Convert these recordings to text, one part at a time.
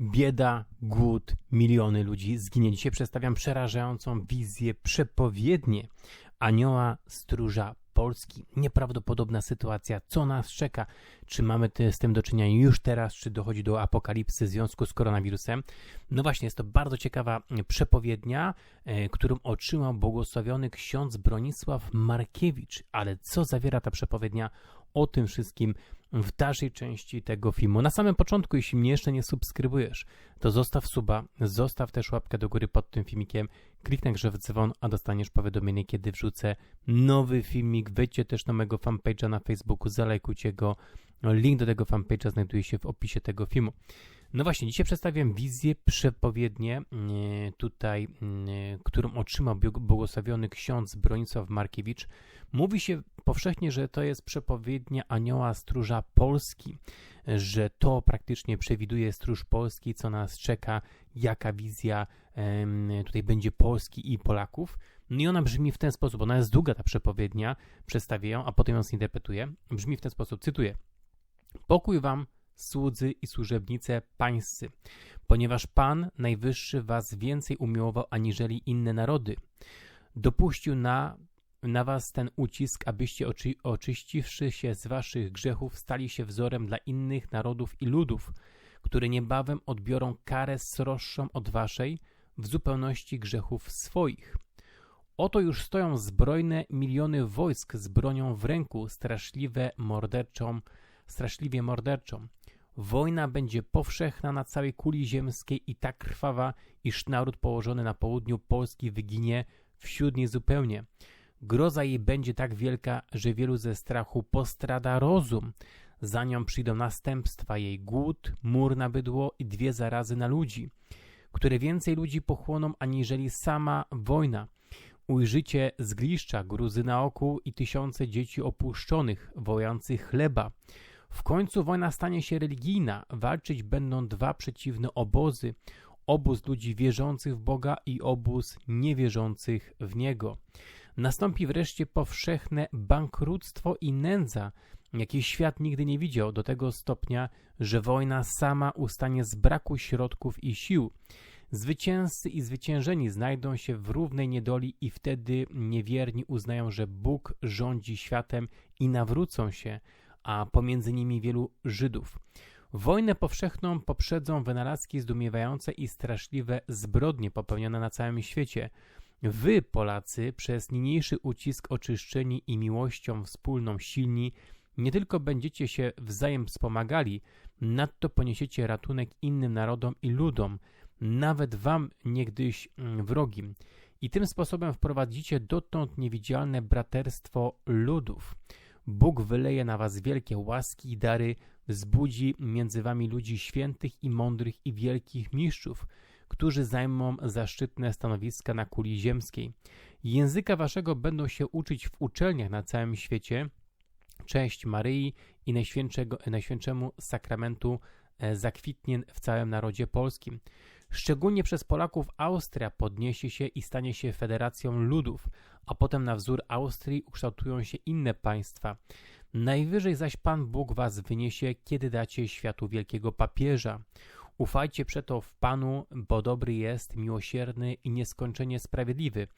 bieda, głód, miliony ludzi zginie. Dzisiaj przedstawiam przerażającą wizję, przepowiednie anioła stróża Polski. Nieprawdopodobna sytuacja. Co nas czeka? Czy mamy z tym do czynienia już teraz, czy dochodzi do apokalipsy w związku z koronawirusem? No właśnie, jest to bardzo ciekawa przepowiednia, e, którą otrzymał błogosławiony ksiądz Bronisław Markiewicz. Ale co zawiera ta przepowiednia? O tym wszystkim w dalszej części tego filmu. Na samym początku, jeśli mnie jeszcze nie subskrybujesz, to zostaw suba, zostaw też łapkę do góry pod tym filmikiem, kliknij grze w dzwon, a dostaniesz powiadomienie, kiedy wrzucę nowy filmik. Wejdźcie też na mojego fanpage'a na Facebooku, zalajkujcie go. Link do tego fanpage'a znajduje się w opisie tego filmu. No właśnie, dzisiaj przedstawiam wizję przepowiednie e, tutaj, e, którą otrzymał błogosławiony ksiądz Bronisław Markiewicz. Mówi się powszechnie, że to jest przepowiednia anioła stróża Polski, że to praktycznie przewiduje stróż Polski, co nas czeka, jaka wizja tutaj będzie Polski i Polaków. No i ona brzmi w ten sposób, ona jest długa ta przepowiednia, przedstawię ją, a potem ją zinterpretuję. Brzmi w ten sposób, cytuję. Pokój wam słudzy i służebnice pańscy, ponieważ Pan Najwyższy was więcej umiłował aniżeli inne narody. Dopuścił na, na was ten ucisk, abyście oczy, oczyściwszy się z waszych grzechów, stali się wzorem dla innych narodów i ludów, które niebawem odbiorą karę sroższą od waszej w zupełności grzechów swoich. Oto już stoją zbrojne miliony wojsk z bronią w ręku, straszliwe morderczą, straszliwie morderczą. Wojna będzie powszechna na całej kuli ziemskiej i tak krwawa, iż naród położony na południu Polski wyginie wśród niej zupełnie. Groza jej będzie tak wielka, że wielu ze strachu postrada rozum. Za nią przyjdą następstwa jej głód, mur na bydło i dwie zarazy na ludzi, które więcej ludzi pochłoną aniżeli sama wojna. Ujrzycie zgliszcza, gruzy na oku i tysiące dzieci opuszczonych, wojących chleba. W końcu wojna stanie się religijna, walczyć będą dwa przeciwne obozy: obóz ludzi wierzących w Boga i obóz niewierzących w Niego. Nastąpi wreszcie powszechne bankructwo i nędza, jakiej świat nigdy nie widział, do tego stopnia, że wojna sama ustanie z braku środków i sił. Zwycięzcy i zwyciężeni znajdą się w równej niedoli i wtedy niewierni uznają, że Bóg rządzi światem i nawrócą się, a pomiędzy nimi wielu Żydów. Wojnę powszechną poprzedzą wynalazki zdumiewające i straszliwe zbrodnie popełnione na całym świecie. Wy, Polacy, przez niniejszy ucisk oczyszczeni i miłością wspólną silni, nie tylko będziecie się wzajem wspomagali, nadto poniesiecie ratunek innym narodom i ludom, nawet wam niegdyś mm, wrogim. I tym sposobem wprowadzicie dotąd niewidzialne braterstwo ludów. Bóg wyleje na was wielkie łaski i dary, wzbudzi między wami ludzi świętych i mądrych i wielkich mistrzów, którzy zajmą zaszczytne stanowiska na kuli ziemskiej. Języka waszego będą się uczyć w uczelniach na całym świecie. Cześć Maryi i Najświętszemu Sakramentu e, zakwitnie w całym narodzie polskim. Szczególnie przez Polaków Austria podniesie się i stanie się federacją ludów, a potem na wzór Austrii ukształtują się inne państwa. Najwyżej zaś Pan Bóg was wyniesie, kiedy dacie światu wielkiego papieża. Ufajcie przeto w Panu, bo dobry jest, miłosierny i nieskończenie sprawiedliwy.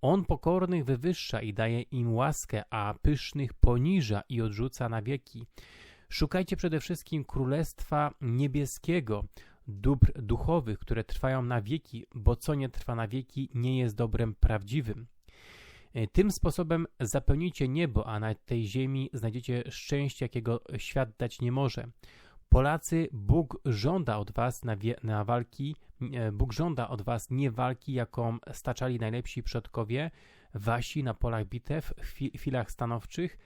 On pokornych wywyższa i daje im łaskę, a pysznych poniża i odrzuca na wieki. Szukajcie przede wszystkim Królestwa Niebieskiego, dóbr duchowych, które trwają na wieki, bo co nie trwa na wieki, nie jest dobrem prawdziwym. E, tym sposobem zapełnicie niebo, a na tej ziemi znajdziecie szczęście, jakiego świat dać nie może. Polacy, Bóg żąda od was na, wie, na walki, e, Bóg żąda od was nie walki, jaką staczali najlepsi przodkowie wasi na polach bitew, w chwilach stanowczych,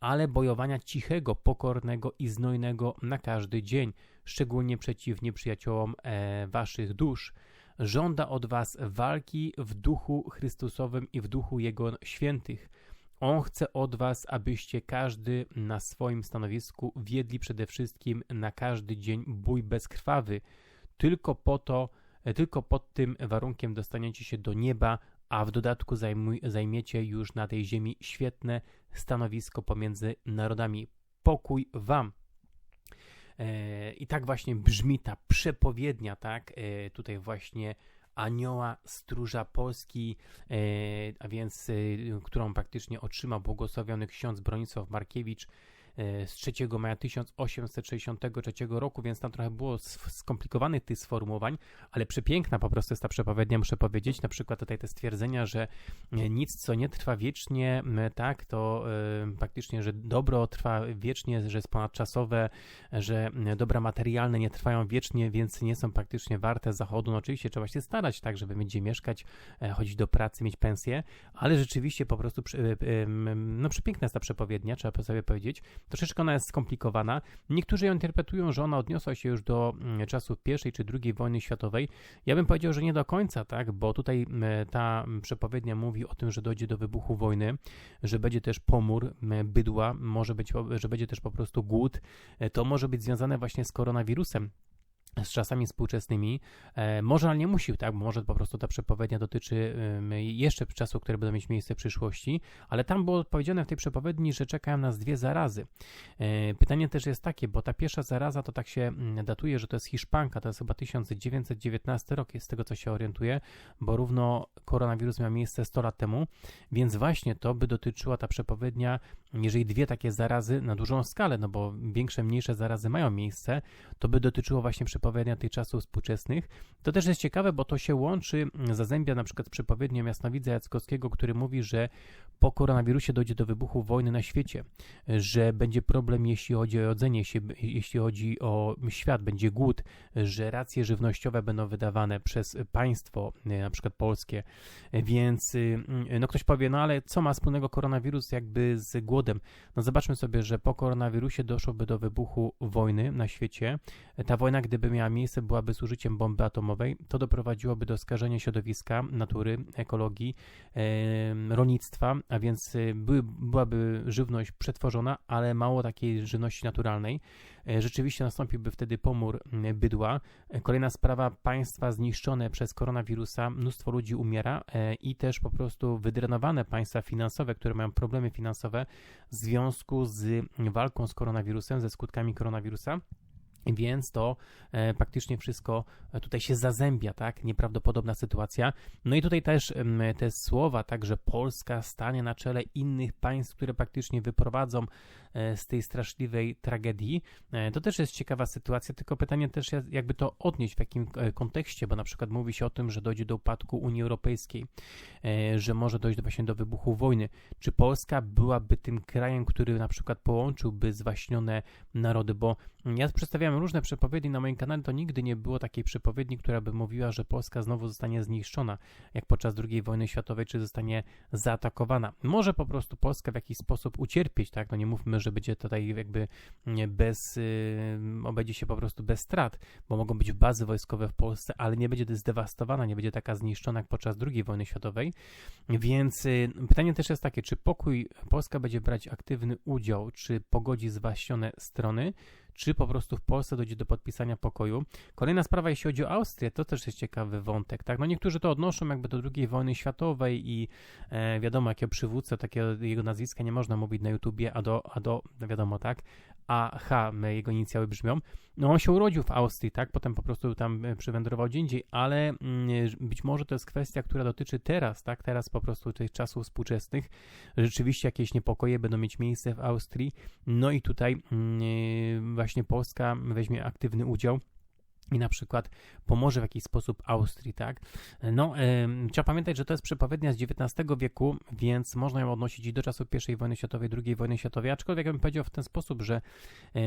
ale bojowania cichego, pokornego i znojnego na każdy dzień, szczególnie przeciw nieprzyjaciołom e, waszych dusz. Żąda od was walki w duchu Chrystusowym i w duchu Jego świętych. On chce od was, abyście każdy na swoim stanowisku wiedli przede wszystkim na każdy dzień bój bezkrwawy. Tylko po to, e, tylko pod tym warunkiem dostaniecie się do nieba, a w dodatku zajmuj, zajmiecie już na tej ziemi świetne stanowisko pomiędzy narodami. Pokój wam. E, I tak właśnie brzmi ta przepowiednia, tak? E, tutaj właśnie anioła stróża Polski, e, a więc którą praktycznie otrzymał błogosławiony ksiądz Bronisław Markiewicz z 3 maja 1863 roku, więc tam trochę było skomplikowanych tych sformułowań, ale przepiękna po prostu jest ta przepowiednia, muszę powiedzieć. Na przykład tutaj te stwierdzenia, że e, nic, co nie trwa wiecznie, tak, to praktycznie, że dobro trwa wiecznie, że jest ponadczasowe, że dobra materialne nie trwają wiecznie, więc nie są praktycznie warte zachodu. No oczywiście trzeba się starać tak, żeby mieć gdzie mieszkać, chodzić do pracy, mieć pensję, ale rzeczywiście po prostu no przepiękna jest ta przepowiednia, trzeba sobie powiedzieć. Troszeczkę ona jest skomplikowana. Niektórzy ją interpretują, że ona odniosła się już do mm, czasów I czy II wojny światowej. Ja bym powiedział, że nie do końca, tak, bo tutaj mm, ta przepowiednia mówi o tym, że dojdzie do wybuchu wojny, że będzie też pomór mm, bydła, może być, że będzie też po prostu głód. E, to może być związane właśnie z koronawirusem z czasami współczesnymi. E, może, ale nie musi, tak? Może po prostu ta przepowiednia dotyczy jeszcze czasów, które będą mieć miejsce w przyszłości, ale tam było powiedziane w tej przepowiedni, że czekają nas dwie zarazy. E, pytanie też jest takie, bo ta pierwsza zaraza to tak się mm, datuje, że to jest Hiszpanka, to jest chyba 1919 rok, jest z tego co się orientuję, bo równo koronawirus miał miejsce 100 lat temu, więc właśnie to by dotyczyła ta przepowiednia, jeżeli dwie takie zarazy na dużą skalę, no bo większe, mniejsze zarazy mają miejsce, to by dotyczyło właśnie przepowiedni przepowiednia tych czasów współczesnych. To też jest ciekawe, bo to się łączy, mm, zazębia na przykład z przepowiednią Jasnowidza Jackowskiego, który mówi, że po koronawirusie dojdzie do wybuchu wojny na świecie, że będzie problem, jeśli chodzi o jedzenie, jeśli chodzi o świat, będzie głód, że racje żywnościowe będą wydawane przez państwo, e, na przykład polskie, więc y, mm, no ktoś powie, no ale co ma wspólnego koronawirus jakby z głodem? No zobaczmy sobie, że po koronawirusie doszłoby do wybuchu wojny na świecie. Ta wojna, gdyby miała miejsce, byłaby z użyciem bomby atomowej, to doprowadziłoby do skażenia środowiska, natury, ekologii, rolnictwa, a więc y, by, byłaby żywność przetworzona, ale mało takiej żywności naturalnej. E, rzeczywiście nastąpiłby wtedy pomór bydła. E, kolejna sprawa, państwa zniszczone przez koronawirusa, mnóstwo ludzi umiera e, i też po prostu wydrenowane państwa finansowe, które mają problemy finansowe w związku z walką z koronawirusem, ze skutkami koronawirusa. Więc to e, praktycznie wszystko e, tutaj się zazębia, tak? Nieprawdopodobna sytuacja. No i tutaj też te słowa, tak, że Polska stanie na czele innych państw, które praktycznie wyprowadzą e, z tej straszliwej tragedii. To też jest ciekawa sytuacja, tylko pytanie też jakby to odnieść w jakim kontekście, bo na przykład mówi się o tym, że dojdzie do upadku Unii Europejskiej, że może dojść właśnie do wybuchu wojny. Czy Polska byłaby tym krajem, który na przykład połączyłby zwaśnione narody, bo ja przedstawiałem różne przepowiedni na moim kanale, to nigdy nie było takiej przepowiedni, która by mówiła, że Polska znowu zostanie zniszczona, jak podczas II wojny światowej, czy zostanie zaatakowana. Może po prostu Polska w jakiś sposób ucierpieć, tak? No nie mówmy, że będzie tutaj jakby bez, yy, obejdzie się po prostu bez strat, bo mogą być bazy wojskowe w Polsce, ale nie będzie zdewastowana, nie będzie taka zniszczona jak podczas II wojny światowej. Więc yy, pytanie też jest takie, czy pokój Polska będzie brać aktywny udział, czy pogodzi zwaśnione strony, czy po prostu w Polsce dojdzie do podpisania pokoju. Kolejna sprawa, jeśli chodzi o Austrię, to też jest ciekawy wątek, tak? No niektórzy to odnoszą jakby do II wojny światowej i e, wiadomo, jakiego przywódcę, takiego jego nazwiska nie można mówić na YouTubie, a do, a do wiadomo, tak? AH, jego inicjały brzmią. No on się urodził w Austrii, tak? Potem po prostu tam e, przywędrował gdzie indziej, ale mm, być może to jest kwestia, która dotyczy teraz, tak? Teraz po prostu tych czasów współczesnych. Rzeczywiście jakieś niepokoje będą mieć miejsce w Austrii. No i tutaj mm, właśnie Polska weźmie aktywny udział i na przykład pomoże w jakiś sposób Austrii, tak? No, trzeba pamiętać, że to jest przepowiednia z XIX wieku, więc można ją odnosić i do czasów I wojny światowej, II wojny światowej, aczkolwiek ja bym powiedział w ten sposób, że e,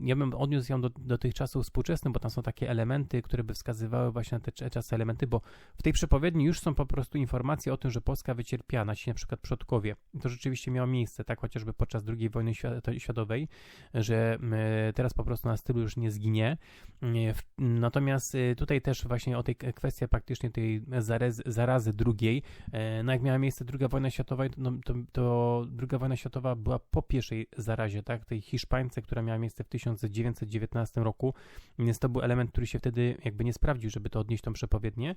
ja bym odniósł ją do, do tych czasów współczesnych, bo tam są takie elementy, które by wskazywały właśnie na te czasy elementy, bo w tej przepowiedni już są po prostu informacje o tym, że Polska wycierpiała, nasi na przykład przodkowie. To rzeczywiście miało miejsce, tak? Chociażby podczas II wojny światowej, że e, teraz po prostu na stylu już nie zginie. E, w, Natomiast y, tutaj też właśnie o tej kwestii praktycznie tej zarazy, zarazy drugiej, e, no jak miała miejsce druga wojna światowa, no, to, to druga wojna światowa była po pierwszej zarazie, tak, tej Hiszpańce, która miała miejsce w 1919 roku, więc to był element, który się wtedy jakby nie sprawdził, żeby to odnieść tą przepowiednię.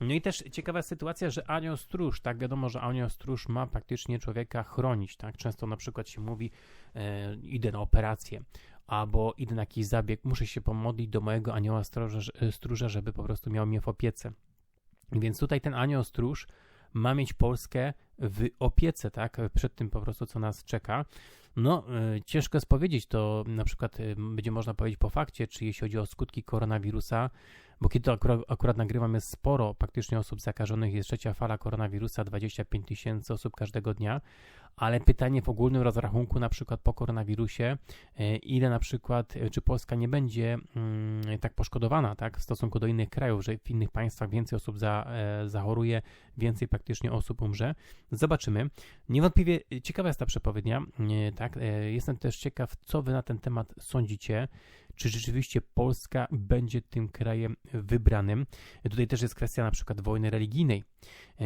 No i też ciekawa sytuacja, że anioł stróż, tak, wiadomo, że anioł stróż ma praktycznie człowieka chronić, tak, często na przykład się mówi, e, idę na operację, albo idę na jakiś zabieg, muszę się pomodlić do mojego anioła stróża, żeby po prostu miał mnie w opiece. Więc tutaj ten anioł stróż ma mieć Polskę w opiece, tak, przed tym po prostu, co nas czeka. No, y, ciężko jest powiedzieć, to na przykład y, będzie można powiedzieć po fakcie, czy jeśli chodzi o skutki koronawirusa, bo kiedy to akurat, akurat nagrywam, jest sporo praktycznie osób zakażonych, jest trzecia fala koronawirusa, 25 tysięcy osób każdego dnia, ale pytanie w ogólnym rozrachunku, na przykład po koronawirusie, e, ile na przykład, e, czy Polska nie będzie mm, tak poszkodowana, tak, w stosunku do innych krajów, że w innych państwach więcej osób za, e, zachoruje, więcej praktycznie osób umrze. Zobaczymy. Niewątpliwie ciekawa jest ta przepowiednia, tak, jestem też ciekaw, co wy na ten temat sądzicie, czy rzeczywiście Polska będzie tym krajem wybranym. Tutaj też jest kwestia na przykład wojny religijnej, e,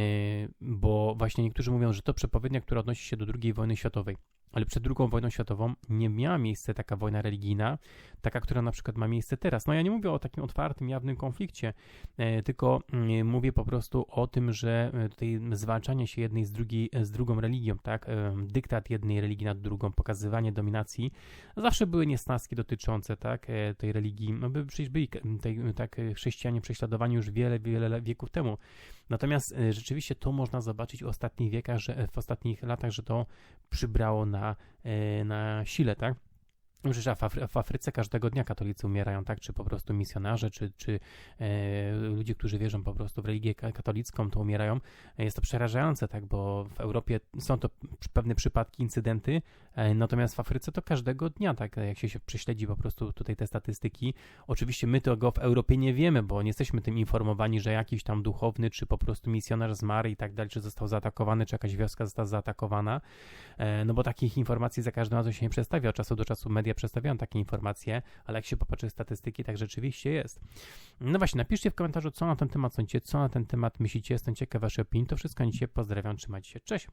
bo właśnie niektórzy mówią, że to przepowiednia, która odnosi się do II wojny światowej ale przed II wojną światową nie miała miejsca taka wojna religijna, taka, która na przykład ma miejsce teraz. No ja nie mówię o takim otwartym, jawnym konflikcie, e, tylko mm, mówię po prostu o tym, że e, tutaj zwalczanie się jednej z, drugiej, z drugą religią, tak, e, dyktat jednej religii nad drugą, pokazywanie dominacji, zawsze były niesnaski dotyczące, tak, tej religii, no by przecież byli tej, tak, chrześcijanie prześladowani już wiele, wiele wieków temu. Natomiast rzeczywiście to można zobaczyć w ostatnich wiekach, że w ostatnich latach, że to przybrało na, e, na sile, tak? Przecież w, w Afryce każdego dnia katolicy umierają, tak? Czy po prostu misjonarze, czy, czy e, ludzie, którzy wierzą po prostu w religię katolicką, to umierają. Jest to przerażające, tak? Bo w Europie są to pewne przypadki, incydenty, e, natomiast w Afryce to każdego dnia, tak? Jak się, się prześledzi po prostu tutaj te statystyki. Oczywiście my tego w Europie nie wiemy, bo nie jesteśmy tym informowani, że jakiś tam duchowny, czy po prostu misjonarz zmarł i tak dalej, czy został zaatakowany, czy jakaś wioska została zaatakowana. E, no bo takich informacji za każdym razem się nie przedstawia. Od czasu do czasu media przedstawiają takie informacje, ale jak się popatrzy statystyki, tak rzeczywiście jest. No właśnie, napiszcie w komentarzu, co na ten temat sądzicie, co na ten temat myślicie. Jestem ciekaw waszej opinii. To wszystko na dzisiaj. Pozdrawiam, trzymajcie się. Cześć!